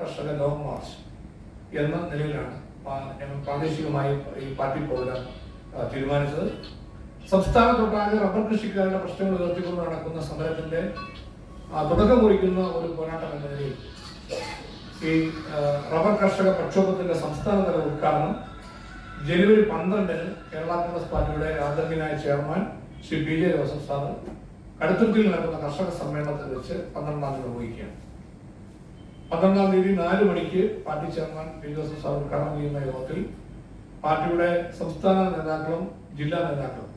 കർഷക മാർച്ച് എന്ന നിലയിലാണ് ഞങ്ങൾ പ്രാദേശികമായി ഈ പാർട്ടി പ്രോഗ്രാം തീരുമാനിച്ചത്. സംസ്ഥാനത്തൊട്ടാകെ റബ്ബർ കൃഷിക്കാരുടെ പ്രശ്നങ്ങൾ ഉയർത്തിക്കൊണ്ട് നടക്കുന്ന സമരത്തിന്റെ തുടക്കം കുറിക്കുന്ന ഒരു പോരാട്ടം എന്ന നിലയിൽ ഈ റബ്ബർ കർഷക പ്രക്ഷോഭത്തിന്റെ സംസ്ഥാനതല ഉദ്ഘാടനം ജനുവരി പന്ത്രണ്ടിന് കേരള കോൺഗ്രസ് പാർട്ടിയുടെ ആദരണീയനായ chairman Shri P J Joseph sir കടുത്തുരുത്തിയിൽ നടക്കുന്ന കർഷക സമ്മേളനത്തിൽ വെച്ച് പന്ത്രണ്ടാം തീയതി നിർവഹിക്കുകയാണ്. പന്ത്രണ്ടാം തീയതി നാല് മണിക്ക് party chairman P Joseph sir ഉദ്ഘാടനം ചെയ്യുന്ന യോഗത്തിൽ പാർട്ടിയുടെ സംസ്ഥാന നേതാക്കളും ജില്ലാ നേതാക്കളും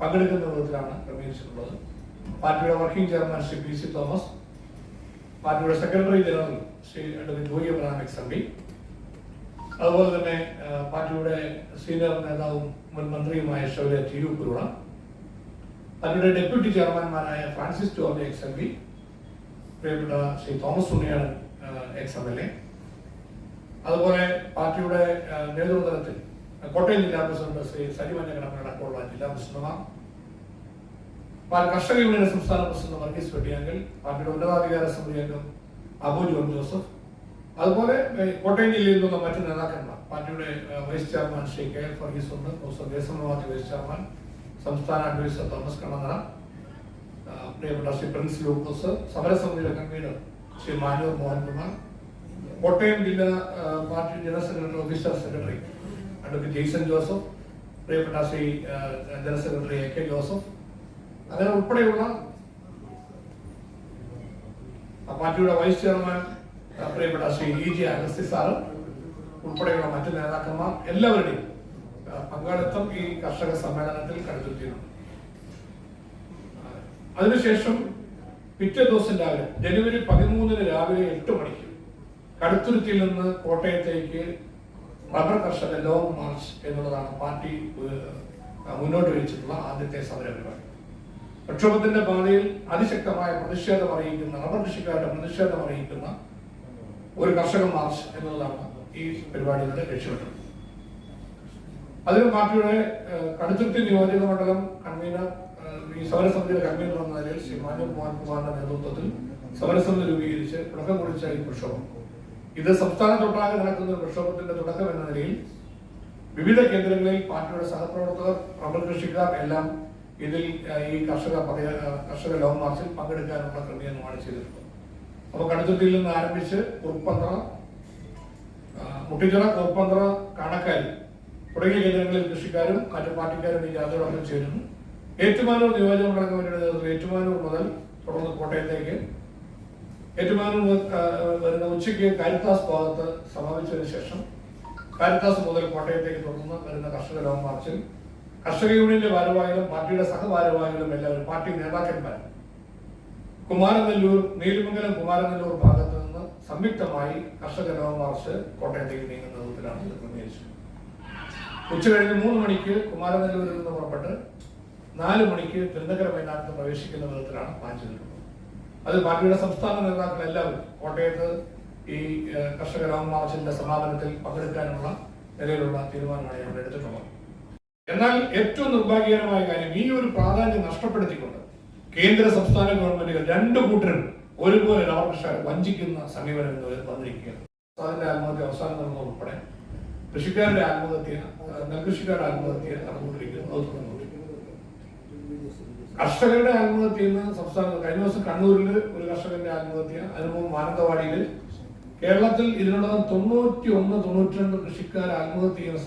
പങ്കെടുക്കുന്ന വിധത്തിലാണ് ക്രമീകരിച്ചിട്ടുള്ളത്. പാർട്ടിയുടെ working chairman Shri P C Thomas പാർട്ടിയുടെ secretary general Shri advocate Joy Abraham ex M P അതുപോലെ തന്നെ പാർട്ടിയുടെ സീനിയർ നേതാവും മുൻ മന്ത്രിയുമായ ഷൗല തിരുപ്പുരുള പാർട്ടിയുടെ deputy ചെയർമാൻമാരായ Francis George ex M P പ്രിയപ്പെട്ട ശ്രീ തോമസ് ഉണ്ണിയാണ് എക്സ് എം എൽ എ അതുപോലെ പാർട്ടിയുടെ നേതൃത്വത്തിൽ കോട്ടയം ജില്ലാ പ്രസിഡന്റ് ശ്രീ സജി അടക്കമുള്ള ജില്ലാ പ്രസിഡന്റുമാർ കർഷക യൂണിയൻ സംസ്ഥാന പ്രസിഡന്റ് വർഗീസ് വെട്ടിയാങ്കൽ പാർട്ടിയുടെ ഉന്നതാധികാര സമിതി അംഗം അബു ജോൺ ജോസഫ് അതുപോലെ കോട്ടയം ജില്ലയിൽ നിന്നുള്ള മറ്റു നേതാക്കന്മാർ പാർട്ടിയുടെ vice chairman Shri K L Varghese ഉണ്ട് പ്രൊഫസർ ദേശമവാദി വൈസ് ചെയർമാൻ സംസ്ഥാന അഡ്വൈസർ തോമസ് കണ്ണനറ പ്രിയപ്പെട്ട ശ്രീ പ്രിൻസ് ലൂക്കോസ് സമരസമിതിയുടെ കൺവീനർ ശ്രീ മാനൂർ മോഹൻകുമാർ കോട്ടയം ജില്ലാ party general secretary officer secretary advocate Jaison Joseph പ്രിയപ്പെട്ട Shri general secretary A K Joseph അങ്ങനെ ഉൾപ്പെടെയുള്ള പാർട്ടിയുടെ വൈസ് ചെയർമാൻ പ്രിയപ്പെട്ട Shri E G Augusthy sir ഉൾപ്പെടെയുള്ള മറ്റു നേതാക്കന്മാർ എല്ലാവരുടെയും പങ്കാളിത്തം ഈ കർഷക സമ്മേളനത്തിൽ കടുത്തിരുന്നു അതിനുശേഷം പിറ്റേ ദിവസം രാവിലെ ജനുവരി പതിമൂന്നിന് രാവിലെ എട്ട് മണിക്ക് കടുത്തുരുത്തിയിൽ നിന്ന് കോട്ടയത്തേക്ക് റബ്ബർ കർഷക ലോങ് മാർച്ച് എന്നുള്ളതാണ് പാർട്ടി മുന്നോട്ട് വെച്ചിട്ടുള്ള ആദ്യത്തെ സമരപരിപാടി പ്രക്ഷോഭത്തിന്റെ പാതയിൽ അതിശക്തമായ പ്രതിഷേധം അറിയിക്കുന്ന റബ്ബർ കൃഷിക്കാരുടെ പ്രതിഷേധം അറിയിക്കുന്ന ഒരു കർഷക മാർച്ച് എന്നുള്ളതാണ് ഈ പരിപാടിയുടെ ലക്ഷ്യമിട്ടത്. അതിന് പാർട്ടിയുടെ കടുത്തുരുത്തി നിയോജക മണ്ഡലം കൺവീനർ ഈ സമരസമിതിയുടെ കൺവീനർ എന്ന നിലയിൽ ശ്രീ മാനൂർ കുമാറിന്റെ നേതൃത്വത്തിൽ സമരസമിതി രൂപീകരിച്ച് തുടക്കം കുറിച്ച ഈ പ്രക്ഷോഭം. ഇത് സംസ്ഥാനത്തൊട്ടാകെ നടക്കുന്ന ഒരു പ്രക്ഷോഭത്തിന്റെ തുടക്കം എന്ന നിലയിൽ വിവിധ കേന്ദ്രങ്ങളിൽ പാർട്ടിയുടെ സഹപ്രവർത്തകർ പ്രബൽ കൃഷിക്കാർ എല്ലാം ഇതിൽ ഈ കർഷക കർഷക ലോങ് മാർച്ചിൽ പങ്കെടുക്കാനുള്ള ക്രമീകരണമാണ് ചെയ്തിട്ടുള്ളത്. അപ്പൊ കടുത്തുട്ടിയിൽ നിന്ന് ആരംഭിച്ച് കുറുപ്പന്ത്ര മുട്ടിച്ചിറ കുറുപ്പന്ത്ര കാണക്കാരി തുടങ്ങിയ കേന്ദ്രങ്ങളിൽ കൃഷിക്കാരും മറ്റു പാർട്ടിക്കാരും ഈ ജാഥയോടൊപ്പം ചേരുന്നു. ഏറ്റുമാനൂർ നിയോജക മണ്ഡലം വരുന്നത് ഏറ്റുമാനൂർ മുതൽ തുടർന്ന് കോട്ടയത്തേക്ക് ഏറ്റുമാനൂർ വരുന്ന ഉച്ചയ്ക്ക് കാരിത്താസ് ഭാഗത്ത് സമാപിച്ചതിന് ശേഷം കാരിത്താസ് മുതൽ കോട്ടയത്തേക്ക് തുടർന്ന് വരുന്ന കർഷക ലോങ് മാർച്ചിൽ കർഷക യൂണിയന്റെ ഭാരവാഹികളും പാർട്ടിയുടെ സഹഭാരവാഹികളും എല്ലാവരും പാർട്ടി നേതാക്കന്മാരും കുമാരനെല്ലൂർ നീലമംഗലം കുമാരനെല്ലൂർ ഭാഗത്ത് നിന്ന് സംയുക്തമായി കർഷക ലോങ് മാർച്ച് കോട്ടയത്തേക്ക് നീങ്ങുന്ന വിധത്തിലാണ് ഇത് ക്രമീകരിച്ചത് ഉച്ച കഴിഞ്ഞ് മൂന്ന് മണിക്ക് കുമാരനെല്ലൂരിൽ നിന്ന് പുറപ്പെട്ട് നാല് മണിക്ക് തിരുനഗര മൈതാനത്ത് പ്രവേശിക്കുന്ന വിധത്തിലാണ് പ്ലാൻ ചെയ്തിട്ടുള്ളത്. അത് പാർട്ടിയുടെ സംസ്ഥാന നേതാക്കൾ എല്ലാവരും കോട്ടയത്ത് ഈ കർഷക ലോങ് മാർച്ചിന്റെ സമാപനത്തിൽ പങ്കെടുക്കാനുള്ള നിലയിലുള്ള തീരുമാനമാണ് ഞങ്ങൾ എടുത്തിട്ടുള്ളത്. എന്നാൽ ഏറ്റവും നിർഭാഗ്യകരമായ കാര്യം ഈ ഒരു പ്രാധാന്യം നഷ്ടപ്പെടുത്തിക്കൊണ്ട് കേന്ദ്ര സംസ്ഥാന ഗവൺമെന്റുകൾ രണ്ടു കൂട്ടരും ഒരുപോലെ റബ്ബർ വഞ്ചിക്കുന്ന സമീപനം വന്നിരിക്കുകയാണ്. അതിന്റെ ആത്മഹത്യ അവസാനം നടന്ന ഉൾപ്പെടെ കൃഷിക്കാരുടെ ആത്മഹത്യ നെൽകൃഷിക്കാരുടെ ആത്മഹത്യ നടന്നുകൊണ്ടിരിക്കുന്നു. അത് തുടർന്നുകൊണ്ടിരിക്കുന്നു. കർഷകരുടെ ആത്മഹത്യ ഇന്ന് സംസ്ഥാനത്ത് കഴിഞ്ഞ ദിവസം കണ്ണൂരിൽ ഒരു കർഷകന്റെ ആത്മഹത്യ അതിന് മുമ്പ് മാനന്തവാടിയിൽ കേരളത്തിൽ ഇതിനോടകം തൊണ്ണൂറ്റി ഒന്ന് തൊണ്ണൂറ്റി രണ്ട് കൃഷിക്കാർ ആത്മഹത്യ ചെയ്യുന്ന